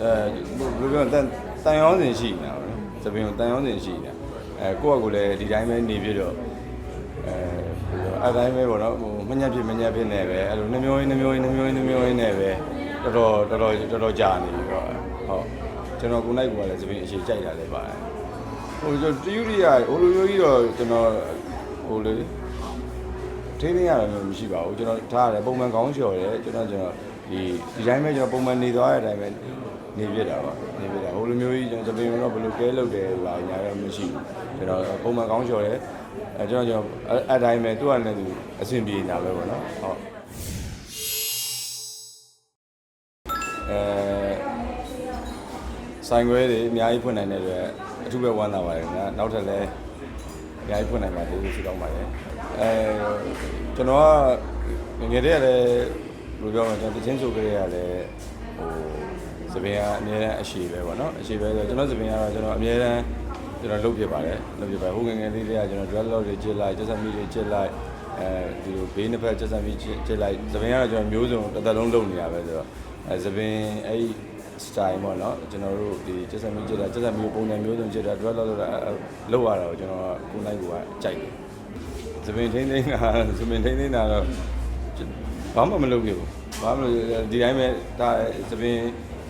အဲဘယ်လိုပြောတန်တန်ရောင်းစင်ရှိနေတာပေါ့နော်သပင်ကိုတန်ရောင်းစင်ရှိနေတာအဲကိုယ့်အကူလည်းဒီတိုင်းပဲနေပြတော့အဲအဲ့တိုင်းပဲပေါ့နော်ဟိုမညက်ဖြစ်မညက်ဖြစ်နေပဲအဲ့လိုနှမျိုးရင်းနှမျိုးရင်းနှမျိုးရင်းနှမျိုးရင်းနေပဲတော်တော်တော်တော်တော်တော်ကြာနေပြီတော့ဟုတ်ကျွန်တော်ကိုနိုင်ကလည်းသပင်အရှိကြိုက်တာလည်းပါတယ်ဟိုကျွန်တော်တယူရီယာဟိုလိုမျိုးကြီးတော့ကျွန်တော်ဟိုလေထိန်းသိမ်းရတာမျိုးမရှိပါဘူးကျွန်တော်ထားရတယ်ပုံမှန်ကောင်းလျှော်တယ်ကျွန်တော်ကျွန်တော်ဒီဒီတိုင်းပဲကျွန်တော်ပုံမှန်နေသွားတဲ့အတိုင်းပဲ နေပြတာပါနေပြတာဟိုလိုမျိုးကြီးကျွန်တော်သပင်တော့ဘယ်လိုကဲလုပ်တယ်လာညာတော့မရှိဘူးကျွန်တော်ပုံမှန်ကောင်းလျှော်တယ်အဲကျွန်တော်ကျွန်တော်အဲ့အတိုင်းပဲသူ့အနေနဲ့သူအဆင်ပြေနေတာပဲပေါ့နော်ဟုတ်အဲဆိုင်ခွဲတွေအများကြီးဖွင့်နိုင်တဲ့အတွက်အထူးပဲဝမ်းသာပါတယ်ခင်ဗျာနောက်ထပ်လည်းအများကြီးဖွင့်နိုင်ပါသေးလို့ဆုတောင်းပါတယ်အဲကျွန်တော်ကငယ်တည်းကလည်းဘယ်လိုပြောမလဲကျွန်တော်တချင်းဆိုကြရလည်းဟို သပင်ကအများအားအရှိပဲပေါ့နော်အရှိပဲဆိုကျွန်တော်သပင်ကတော့ကျွန်တော်အများအားကျွန်တော်လုပ်ဖြစ်ပါတယ်လုပ်ဖြစ်ပါတယ်ဟိုငယ်ငယ်လေးတွေကကျွန်တော် drug load တွေကျစ်လိုက်ကျက်စမီတွေကျစ်လိုက်အဲဒီလိုဘေးနှစ်ဖက်ကျက်စမီကျစ်လိုက်သပင်ကတော့ကျွန်တော်မျိုးစုံတစ်သက်လုံးလုပ်နေတာပဲဆိုတော့အဲသပင်အဲ့ style ပေါ့နော်ကျွန်တော်တို့ဒီကျက်စမီကျစ်တာကျက်စမီပုံစံမျိုးစုံကျစ်တာ drug load လုပ်တာလောက်ရတာကိုကျွန်တော်ကိုနိုင်ကကြိုက်တယ်သပင်ထိန်းသိမ်းတာသပင်ထိန်းသိမ်းတာတော့ဘာမှမလုပ်ခဲ့ဘူး ဘာမှမလုပ်ဒီတိုင်းပဲဒါသပင်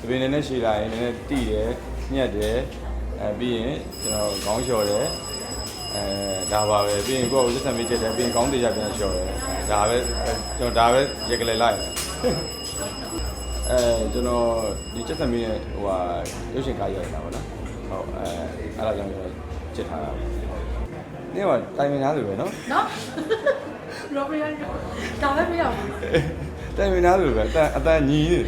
သပင်နဲ့ရှည်လာရင်လည်းတိတယ်ညက်တယ်အဲပြီးရင်ကျွန်တော်ခေါင်းလျှော်တယ်အဲဒါပါပဲပြီးရင်ကိုယ့်ကိုစက်ဆံမိချက်တယ်ပြီးရင်ခေါင်းတရားပြန်လျှော်တယ်ဒါပဲကျွန်တော်ဒါပဲရက်ကလေးလိုက်တယ်အဲကျွန်တော်ဒီချက်ဆံမိရဲ့ဟိုဟာရုပ်ရှင်ကားရိုက်တာပါနော်ဟုတ်အဲအဲ့ဒါကြောင့်ကျွန်တော်ချက်ထားတာနေကတိုင်ပင်သားလူပဲနော်နော် ရောဘရီယာဒါပဲမရဘူးတိုင်ပင်သားလူပဲအတန်အတန်ညီနေ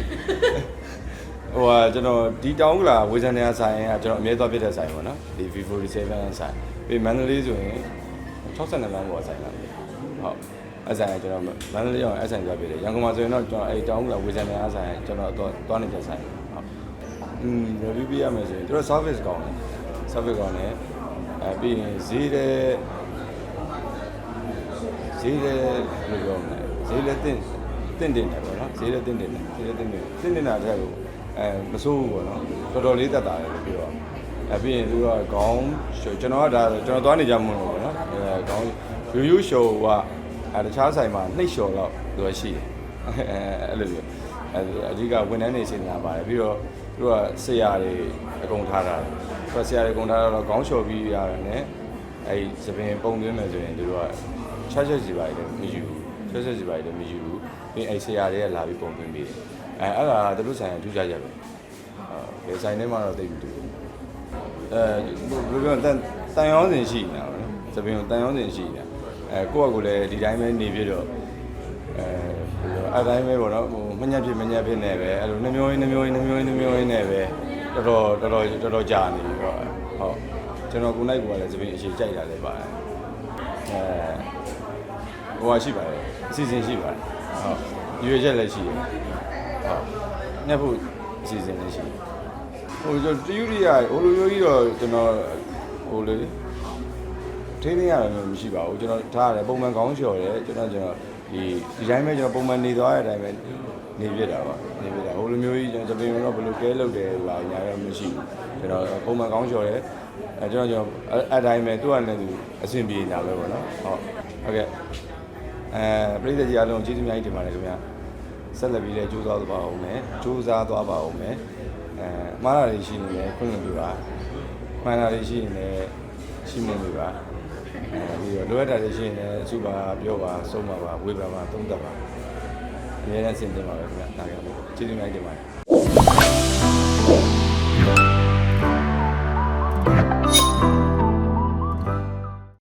ဟိုဟာကျွန်တော်ဒီတောင်းကလာဝေဇန်နေရာဆိုင်ကကျွန်တော်အမြဲသွားပြတဲ့ဆိုင်ပေါ့နော်ဒီ V47 ဆိုင်ပြီးမန္တလေးဆိုရင်62လမ်းပေါ်ဆိုင်လာဟုတ်အဲ့ဆိုင်ကကျွန်တော်မန္တလေးရောက်အဲ့ဆိုင်သွားပြတယ်ရန်ကုန်မှာဆိုရင်တော့ကျွန်တော်အဲ့တောင်းကလာဝေဇန်နေရာဆိုင်ကျွန်တော်တော့သွားနေတဲ့ဆိုင်ဟုတ်อืม review ပြရမယ်ဆိုရင်တို့ service ကောင်းတယ် service ကောင်းတယ်အဲပြီးရင်ဈေးတဲ့ ဈေးတဲ့ဘယ်လိုပြောမလဲဈေးလည်းတင့်တင့်တင်တယ်ပေါ့နော်ဈေးလည်းတင့်တင်တယ်ဈေးလည်းတင့်တင်တယ်တင့်တင်တာတဲ့ကိုအဲမစိုးဘူးပေါ့နော်တော်တော်လေးတက်တာလည်းပြောတော့အဲပြီးရင်သူကခေါင်းကျွန်တော်ကဒါကျွန်တော်သွားနေကြမှာလို့ပေါ့နော်အဲခေါင်းရိုးရိုးရှော်ကအဲတခြားဆိုင်မှာနှိပ်လျှော်တော့သူကရှိတယ်အဲအဲ့လိုပြောအဲအဓိကဝန်ထမ်းတွေစင်လာပါတယ်ပြီးတော့သူကဆရာတွေအကုန်ထားတာသူကဆရာတွေအကုန်ထားတော့ခေါင်းလျှော်ပြီးရတယ်နဲ့ အဲဒီသပင်ပုံသွင်းမယ်ဆိုရင်သူတို့ကချက်ချက်စီပါလေမယူဘူးချက်ချက်စီပါလေမယူဘူးပြီးအဲဆရာတွေကလာပြီးပုံသွင်းပေးတယ်အဲအဲ့ဒါသူတို့ဆိုင်ကထူးခြားချက်ပဲအဲဘယ်ဆိုင်ထဲမှာတော့သိမတူဘူးအဲဘယ်လိုပြောတန်တန်ရောင်းစင်ရှိနေတာပေါ့နော်သပင်ကိုတန်ရောင်းစင်ရှိနေတာအဲကိုယ့်အကူလည်းဒီတိုင်းပဲနေပြတော့အဲအဲ့တိုင်းပဲပေါ့နော်ဟိုမညက်ဖြစ်မညက်ဖြစ်နေပဲအဲ့လိုနှမျိုးရင်းနှမျိုးရင်းနှမျိုးရင်းနှမျိုးရင်းနေပဲတော်တော်တော်တော်တော်တော်ကြာနေပြီတော့ဟုတ် ကျွန်တော်ကိုနိုင်ကလည်းသပင်အရှိကြိုက်တာလည်းပါတယ်အဲဟိုဟာရှိပါတယ်အစီအစဉ်ရှိပါတယ်ဟုတ်ရွေချက်လည်းရှိတယ်ဟုတ်ညက်ဖို့အစီအစဉ်လည်းရှိတယ်ဟိုကျွန်တော်တယူရီယာဟိုလိုမျိုးကြီးတော့ကျွန်တော်ဟိုလေထိန်းသိမ်းရတာမျိုးမရှိပါဘူးကျွန်တော်ထားရတယ်ပုံမှန်ကောင်းလျှော်တယ်ကျွန်တော်ကျွန်တော်ဒီဒီတိုင်းပဲကျွန်တော်ပုံမှန်နေသွားတဲ့အတိုင်းပဲနေပြတာပါနေပြတာဟိုလိုမျိုးကြီးကျွန်တော်သပင်တော့ဘယ်လိုကဲလုပ်တယ်လာညာတော့မရှိဘူးကျွန်တော်ပုံမှန်ကောင်းလျှော်တယ် အဲကျွန်တော်ကျွန်တော်အဲ့အတိုင်းပဲသူ့အနေနဲ့သူအဆင်ပြေနေတာပဲပေါ့နော်ဟုတ်ဟုတ်ကဲ့အဲပြည်သက်ကြီးအားလုံးကျေးဇူးအများကြီးတင်ပါတယ်ခင်ဗျာဆက်လက်ပြီးလည်းကြိုးစားသွားပါဦးမယ်ကြိုးစားသွားပါဦးမယ်အဲမှားတာတွေရှိနေတယ်ခွင့်လွှတ်ပြပါမှန်တာတွေရှိနေတယ်ရှိမလို့ပြပါအဲဒီတော့လိုအပ်တာတွေရှိရင်လည်းအစုပါပြောပါဆုံးပါပါဝေးပါပါသုံးသပ်ပါအများနဲ့ဆင်သင်ပါပဲခင်ဗျာဒါကြောင့်ကျေးဇူးအများကြီးတင်ပါတယ်